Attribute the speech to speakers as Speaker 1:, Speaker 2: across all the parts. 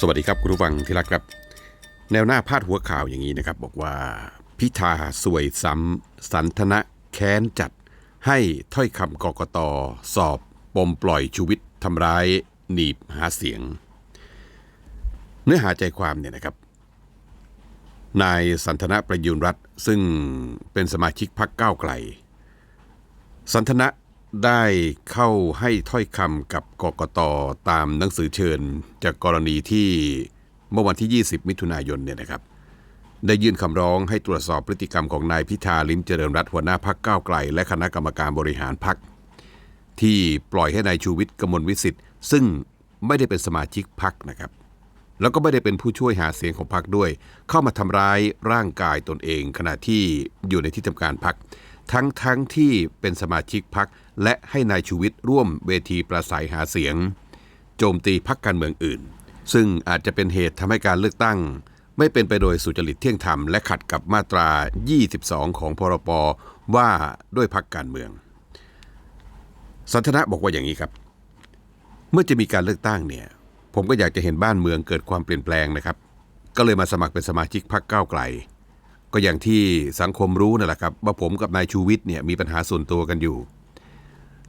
Speaker 1: สวัสดีครับคุณผู้ฟังที่รักครับ แนวหน้าพาดหัวข่าวอย่างนี้นะครับ บอกว่าพิธาสวยซ้ำสันทนะแค้นจัด ให้ถ้อยคำกกตสอบปมปล่อยชูวิทย์ทำร้ายหนีบหาเสียง เนื้อหาใจความเนี่ยนะครับ นายสันทนะประยุนรัตน์ซึ่งเป็นสมาชิกพรรคก้าวไกล สันทนะ ได้เข้าให้ถ้อยคำกับกกตตามหนังสือเชิญ จากกรณีที่เมื่อวันที่ 20 มิถุนายนเนี่ยนะครับ ได้ยื่นคำร้องให้ตรวจสอบพฤติกรรมของนายพิธาลิ้มเจริญรัตหัวหน้าพักก้าวไกล และคณะกรรมการบริหารพักที่ปล่อยให้นายชูวิทย์กมลวิสิทธิ์ ซึ่งไม่ได้เป็นสมาชิกพักนะครับ แล้วก็ไม่ได้เป็นผู้ช่วยหาเสียงของพรรคด้วย เข้ามาทำร้ายร่างกายตนเอง ขณะที่อยู่ในที่ทำการพรรค ทั้งทั้งที่เป็นสมาชิกพรรคและให้นายชูวิทย์ร่วมเวทีประสัยหาเสียง โจมตีพรรคการเมืองอื่น ซึ่งอาจจะเป็นเหตุทำให้การเลือกตั้ง ไม่เป็นไปโดยสุจริตเที่ยงธรรมและขัดกับมาตรา 22 ของพรปว่าด้วยพรรคการเมือง สันทนะบอกว่าอย่างนี้ครับ เมื่อจะมีการเลือกตั้งเนี่ย ผมก็อยากจะเห็นบ้านเมืองเกิดความเปลี่ยนแปลงนะครับ ก็เลยมาสมัครเป็นสมาชิกพรรคก้าวไกล ก็อย่างที่สังคมรู้นั่นแหละครับ ว่าผมกับนายชูวิทย์เนี่ยมีปัญหาส่วนตัวกันอยู่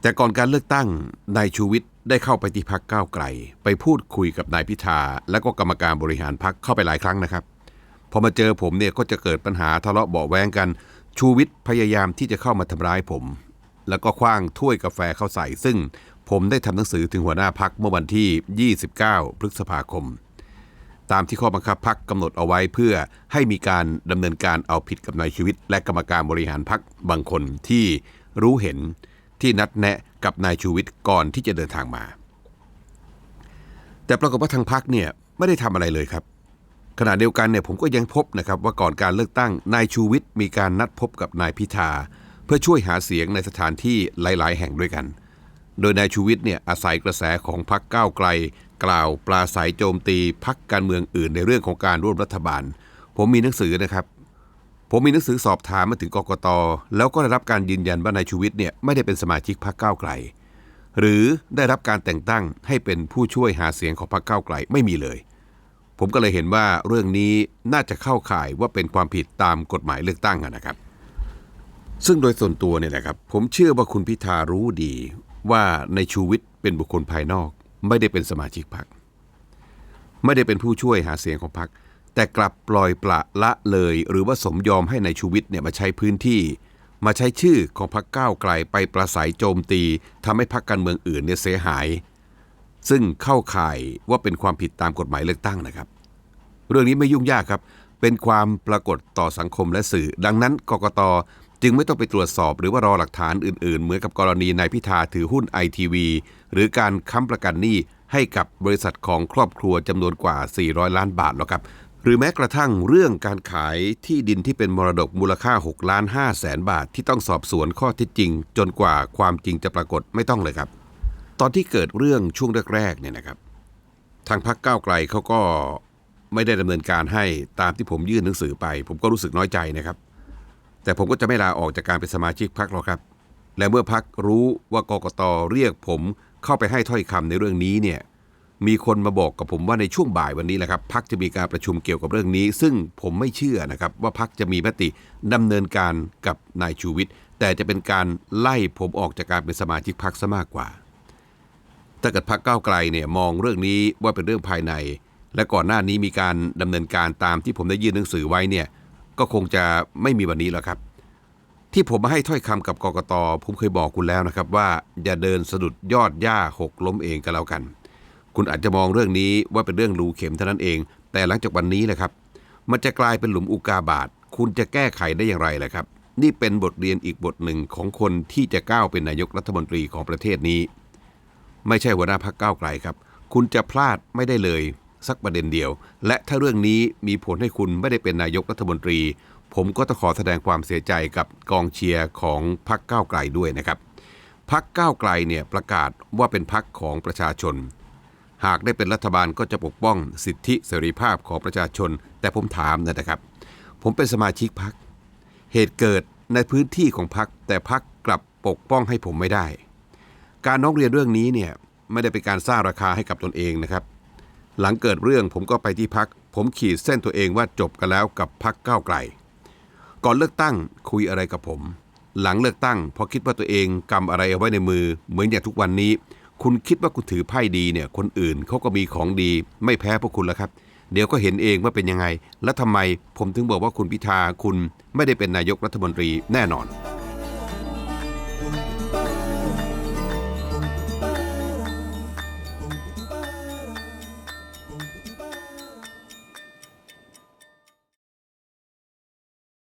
Speaker 1: แต่ก่อนการเลือกตั้งนายชูวิทย์ได้เข้าไปที่พักก้าวไกล ไปพูดคุยกับนายพิธาและก็กรรมการบริหารพักเข้าไปหลายครั้งนะครับพอมาเจอผมเนี่ยก็จะเกิดปัญหาทะเลาะเบาแวงกัน ชูวิทย์พยายามที่จะเข้ามาทำร้ายผม แล้วก็คว้างถ้วยกาแฟเข้าใส่ ซึ่งผมได้ทำหนังสือถึงหัวหน้าพักเมื่อวันที่ 29 พฤษภาคม ตามที่ข้อบังคับพักกำหนดเอาไว้เพื่อให้มีการดำเนินการเอาผิดกับนายชีวิต และกรรมการบริหารพักบางคนที่รู้เห็นที่นัดแนะกับนายชูวิทย์ก่อนที่จะเดินทางมา แต่ปรากฏว่าทางพักเนี่ยไม่ได้ทำอะไรเลยครับขณะเดียวกันเนี่ยผมก็ยังพบนะครับว่าก่อนการเลือกตั้งนายชูวิทย์มีการนัดพบกับนายพิธาเพื่อช่วยหาเสียงในสถานที่หลาย ๆ แห่งด้วยกัน โดยนายชูวิทย์เนี่ยอาศัยกระแสของพรรคก้าวไกล กล่าวปราศัยโจมตีพรรคการเมืองอื่นในเรื่องของการร่วมรัฐบาล ผมมีหนังสือนะครับ ผมมีหนังสือสอบถามมาถึงกกต แล้วก็ได้รับการยืนยันว่านายชูวิทย์เนี่ยไม่ได้เป็นสมาชิกพรรคก้าวไกล หรือได้รับการแต่งตั้งให้เป็นผู้ช่วยหาเสียงของพรรคก้าวไกลไม่มีเลย ผมก็เลยเห็นว่าเรื่องนี้น่าจะเข้าข่ายว่าเป็นความผิดตามกฎหมายเลือกตั้งนะครับ ซึ่งโดยส่วนตัวเนี่ยนะครับ ผมเชื่อว่าคุณพิธารู้ดีว่าในชูวิทย์เป็นบุคคลภายนอก ไม่ได้เป็นสมาชิกพรรคไม่ได้เป็นผู้ช่วยหาเสียงของพรรคแต่กลับปล่อยปละละเลยหรือว่าสมยอมให้ในายชูวิทย์เนี่ยมาใช้พื้นที่ มาใช้ชื่อของพรรคก้าวไกลไปประสัยโจมตีทำให้พรรคการเมืองอื่นเนี่ยเสียหาย ซึ่งเข้าข่ายว่าเป็นความผิดตามกฎหมายเลือกตั้งนะครับ เรื่องนี้ไม่ยุ่งยากครับ เป็นความปรากฏต่อสังคมและสื่อ ดังนั้นกกต จึงไม่ต้องไปตรวจสอบหรือว่ารอหลักฐานอื่น ๆ เหมือนกับกรณีนายพิธาถือหุ้นไอทีวีหรือการค้ำประกันหนี้ให้กับบริษัทของครอบครัวจำนวนกว่า 400 ล้านบาทหรอกครับ หรือแม้กระทั่งเรื่องการขายที่ดินที่เป็นมรดกมูลค่า 6 ล้าน5แสนบาทที่ต้องสอบสวนข้อเท็จจริง จนกว่าความจริงจะปรากฏไม่ต้องเลยครับ ตอนที่เกิดเรื่องช่วงแรกๆเนี่ยนะครับ ทางพรรคก้าวไกลเขาก็ไม่ได้ดำเนินการให้ตามที่ผมยื่นหนังสือไป ผมก็รู้สึกน้อยใจนะครับ แต่ผมก็จะไม่ลาออกจากการเป็นสมาชิกพรรคหรอกครับ และเมื่อพรรครู้ว่ากกตเรียกผมเข้าไปให้ถ้อยคำในเรื่องนี้เนี่ยมีคนมาบอกกับผมว่าในช่วงบ่ายวันนี้แหละครับพรรคจะมีการประชุมเกี่ยวกับเรื่องนี้ ซึ่งผมไม่เชื่อนะครับ ว่าพรรคจะมีมติดำเนินการกับนายชูวิทย์แต่จะเป็นการไล่ผมออกจากการเป็นสมาชิกพรรคซะมากกว่า ถ้าเกิดพรรคก้าวไกลเนี่ยมองเรื่องนี้ว่าเป็นเรื่องภายใน และก่อนหน้านี้มีการดำเนินการตามที่ผมได้ยื่นหนังสือไว้เนี่ย ก็คงจะไม่มีวันนี้แล้วครับ ที่ผมมาให้ถ้อยคำกับกกตผมเคยบอกคุณแล้วนะครับ ว่าอย่าเดินสะดุดยอดหญ้าหกล้มเองก็แล้วกัน คุณอาจจะมองเรื่องนี้ว่าเป็นเรื่องรูเข็มเท่านั้นเอง แต่หลังจากวันนี้แหละครับ มันจะกลายเป็นหลุมอุกาบาตคุณจะแก้ไขได้อย่างไรล่ะครับ นี่เป็นบทเรียนอีกบทหนึ่งของคนที่จะก้าวเป็นนายกรัฐมนตรีของประเทศนี้ ไม่ใช่หัวหน้าพักก้าวไกลครับ คุณจะพลาดไม่ได้เลย สักประเด็นเดียว และถ้าเรื่องนี้มีผลให้คุณไม่ได้เป็นนายกรัฐมนตรี ผมก็ต้องขอแสดงความเสียใจกับกองเชียร์ของพักก้าวไกลด้วยนะครับพักก้าวไกลเนี่ยประกาศว่าเป็นพักของประชาชน หากได้เป็นรัฐบาลก็จะปกป้องสิทธิเสรีภาพของประชาชน แต่ผมถามนะครับ ผมเป็นสมาชิกพักเหตุเกิดในพื้นที่ของพักแต่พักกลับปกป้องให้ผมไม่ได้ การน้องเรียนเรื่องนี้เนี่ยไม่ได้เป็นการสร้างราคาให้กับตนเองนะครับ หลังเกิดเรื่องผมก็ไปที่พัก ผมขีดเส้นตัวเองว่าจบกันแล้วกับพักก้าวไกล ก่อนเลือกตั้งคุยอะไรกับผม หลังเลือกตั้งพอคิดว่าตัวเองกำอะไรเอาไว้ในมือ เหมือนอย่างทุกวันนี้ คุณคิดว่าคุณถือไพ่ดีเนี่ย คนอื่นเขาก็มีของดี ไม่แพ้พวกคุณแล้วครับ เดี๋ยวก็เห็นเองว่าเป็นยังไง และทำไมผมถึงบอกว่าคุณพิธาคุณไม่ได้เป็นนายกรัฐมนตรีแน่นอน